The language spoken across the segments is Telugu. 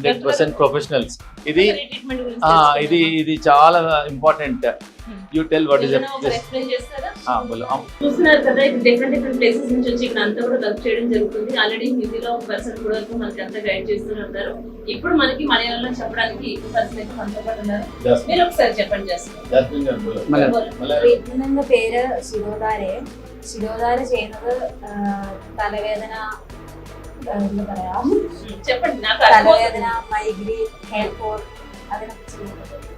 హండ్రెడ్ పర్సెంట్ ప్రొఫెషనల్స్ ఇది ఒకసారి ట్రీట్మెంట్ గురించి ఆ, తెలుసుకుందామా? ఇది ఇది చాలా important you tell what is ఏదైనా ఒకసారి explain చేస్తారా? బోలో చూస్తున్నారు కదా ఇక్కడ డిఫరెంట్ డిఫరెంట్ ప్లేసెస్ నుంచి వచ్చి ఇక్కడ అంతా కూడా వర్క్ చేయడం జరుగుతుంది ఆల్రెడీ హిందీలో ఒక పర్సన్ కూడా వరకు మనకి అంతా గైడ్ చేస్తూనే ఉంటారు ఇప్పుడు మనకి మలయాళంలో చెప్పడానికి ఇంకో పర్సన్ అయితే మనతో పాటు ఉన్నారు మీరు ఒకసారి చెప్పండి చేస్తారు ട്രീറ്റ്മെന്റിന്റെ പേര് ശിരോധാരെ ശിരോധാര ചെയ്യുന്നത് ആ, തലവേദന ആ, എന്താ പറയാ. തലവേദന മൈഗ്രെയിൻ ഹെയർ ഫോൾ അതിനെ കുറിച്ച്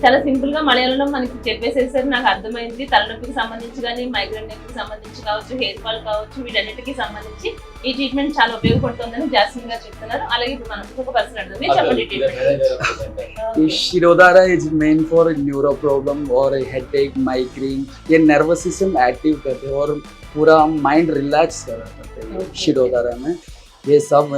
చాలా సింపుల్ గా మలయాళంలో మనకి చెప్పేసేసరి నాకు అర్థమైంది తలనొప్పికి సంబంధించి కానీ మైగ్రేన్ నొప్పికి సంబంధించి కావచ్చు హెయిర్ ఫాల్ కావచ్చు వీటన్నిటికి సంబంధించి ఈ ట్రీట్మెంట్ చాలా ఉపయోగపడుతుందని జాస్మిన్ గారు చెప్తున్నారు అలాగే ఇప్పుడు మనం ఇంకొక పర్సన్ అడుగుతాం మీరు చెప్పండి ట్రీట్మెంట్ ये shirodhara is main for neuro problem और हेड एक माइग्रेन ये नर्वस सिस्टम एक्टिव करते हैं और पूरा माइंड रिलैक्स करते हैं Okay. शिरोधारा में ये सब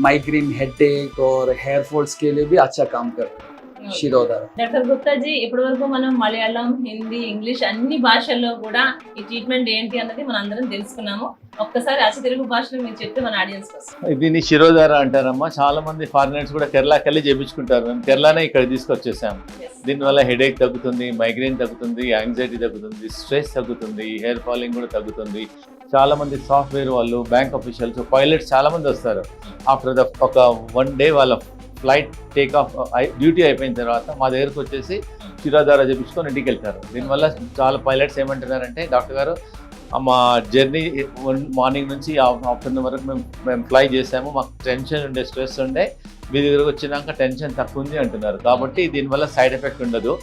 माइग्रेन हेड और हेयर फॉल्स के लिए भी अच्छा काम करते हैं శిరోధార డాక్టర్ గుప్తా ఇప్పటి వరకు మనం మలయాళం హిందీ ఇంగ్లీష్ అన్ని భాషల్లో కూడా ఈ ట్రీట్మెంట్ ఏంటి అన్నది మనం అందరం తెలుసుకున్నాము. ఒక్కసారి అసలు తెలుగు భాషలో మీరు చెప్తే మన ఆడియన్స్ కోసం దీన్ని శిరోధార అంటారమ్మా. చాలా మంది ఫారినర్స్ కూడా కేరళకి వెళ్ళి చేపించుకుంటారు. మేము కేరళనే ఇక్కడ తీసుకొచ్చేసాము దీనివల్ల హెడేక్ తగ్గుతుంది మైగ్రేన్ తగ్గుతుంది యాంగ్జైటీ తగ్గుతుంది స్ట్రెస్ తగ్గుతుంది హెయిర్ ఫాలింగ్ కూడా తగ్గుతుంది. చాలా మంది సాఫ్ట్వేర్ వాళ్ళు బ్యాంక్ అఫీషియల్స్ పైలట్స్ చాలా మంది వస్తారు hmm. ఆఫ్టర్ ద ఒక వన్ డే వాళ్ళ ఫ్లైట్ టేక్ ఆఫ్ డ్యూటీ అయిపోయిన తర్వాత మా దగ్గరకు వచ్చేసి శిరోధార చేపించుకొని ఇంటికి వెళ్తారు. దీనివల్ల చాలా పైలట్స్ ఏమంటున్నారంటే డాక్టర్ గారు మా జర్నీ మార్నింగ్ నుంచి ఆఫ్టర్నూన్ వరకు మేము మేము ఫ్లై చేసాము మాకు టెన్షన్ ఉండే స్ట్రెస్ ఉండే మీ దగ్గరకు వచ్చినాక టెన్షన్ తక్కువ ఉంది అంటున్నారు. కాబట్టి దీనివల్ల సైడ్ ఎఫెక్ట్ ఉండదు.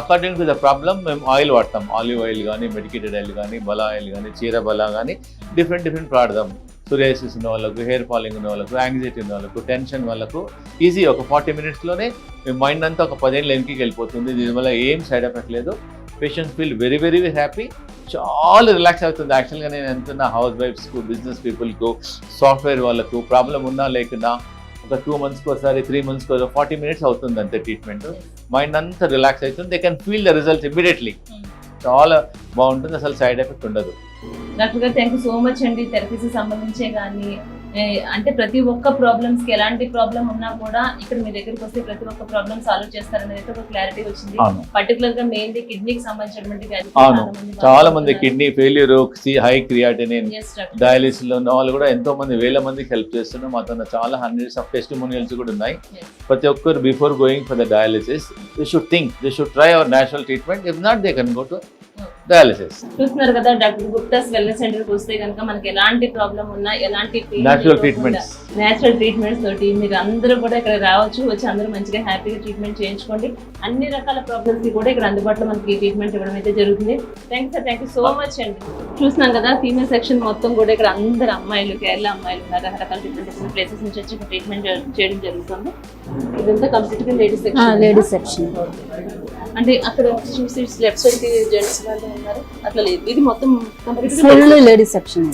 అకార్డింగ్ టు ద ప్రాబ్లమ్ మేము ఆయిల్ వాడతాం. ఆలివ్ ఆయిల్ కానీ మెడికేటెడ్ ఆయిల్ కానీ బలా ఆయిల్ కానీ చీర బలా కానీ డిఫరెంట్ డిఫరెంట్ వాడదాం సురేసిస్ ఉన్న వాళ్ళకు హెయిర్ ఫాలింగ్ ఉన్న వాళ్ళకు యాంగ్జైటీ ఉన్న వాళ్ళకు టెన్షన్ వాళ్ళకు ఈజీ ఒక ఫార్టీ మినిట్స్లోనే మీ మైండ్ అంతా ఒక పదిహేను వెనక్కి వెళ్ళిపోతుంది. దీనివల్ల ఏం సైడ్ ఎఫెక్ట్ లేదు. Patient feel very very very happy చాలా రిలాక్స్ అవుతుంది. యాక్చువల్గా నేను ఎంతున్న హౌస్ వైఫ్స్కు బిజినెస్ పీపుల్కు సాఫ్ట్వేర్ వాళ్ళకు ప్రాబ్లం ఉన్నా లేకున్నా ఒక టూ మంత్స్కి ఒకసారి త్రీ మంత్స్కి ఒకసారి ఫార్టీ మినిట్స్ అవుతుంది అంతే ట్రీట్మెంట్ మైండ్ అంతా రిలాక్స్ అవుతుంది. They can feel the results immediately చాలా బాగుంటుంది. అసలు సైడ్ ఎఫెక్ట్ ఉండదు. డాక్టర్ గారు థ్యాంక్ యూ సో మచ్ అండి. థెరపీస్ సంబంధించే కానీ అంటే ప్రతి ఒక్క ప్రాబ్లమ్స్కి ఎలాంటి ప్రాబ్లం ఉన్నా కూడా ఇక్కడ మీ దగ్గరికి వస్తే ప్రతి ఒక్క ప్రాబ్లమ్ సాల్వ్ చేస్తారనేది ఒక క్లారిటీ వచ్చింది. పర్టికులర్గా మెయిన్లీ కిడ్నీకి సంబంధించినటువంటి. చాలా మంది కిడ్నీ ఫెయిల్యూర్ హై క్రియాటినిన్. డయాలిసిస్లో ఉన్న వాళ్ళు కూడా ఎంతో మంది వేల మందికి హెల్ప్ చేస్తున్నాం మాతో చాలా హండ్రెడ్స్ ఆఫ్ టెస్టిమోనియల్స్ కూడా ఉన్నాయి. ప్రతి ఒక్కరు before going for the dialysis they should think they should try our natural treatment if not they can go to dialysis. చూస్తున్నారు కదా డాక్టర్ గుప్తాస్ వెల్నెస్ సెంటర్కి వస్తే కనుక మనకి ఎలాంటి ప్రాబ్లం ఉన్నా ఎలాంటి నేచురల్ ట్రీట్మెంట్స్ నేచురల్ ట్రీట్మెంట్స్ తోటి మీరు అందరూ కూడా ఇక్కడ రావచ్చు వచ్చి అందరూ మంచిగా హ్యాపీగా ట్రీట్మెంట్ చేయించుకోండి. అన్ని రకాల ప్రాబ్లమ్స్కి కూడా ఇక్కడ అందుబాటులో మనకి ట్రీట్మెంట్ ఇవ్వడం అయితే జరుగుతుంది. Thank sir thank you so much అండి. చూస్తున్నాం కదా ఫీమేల్ సెక్షన్ మొత్తం కూడా ఇక్కడ అందరు అమ్మాయిలు కేరళ అమ్మాయిలు ఉన్నారు. రకరకాల డిఫరెంట్ డిఫరెంట్ ప్లేసెస్ నుంచి వచ్చి ట్రీట్మెంట్ చేయడం జరుగుతుంది. ఇదంతా కంప్లీట్గా లేడీస్ సెక్షన్ లేడీస్ సెక్షన్ అంటే అక్కడ చూసి లెఫ్ట్ సైడ్కి జెంట్స్ వాళ్ళు ఉన్నారు. అట్లా లేదు. ఇది మొత్తం ఫుల్ లేడీస్ సెక్షన్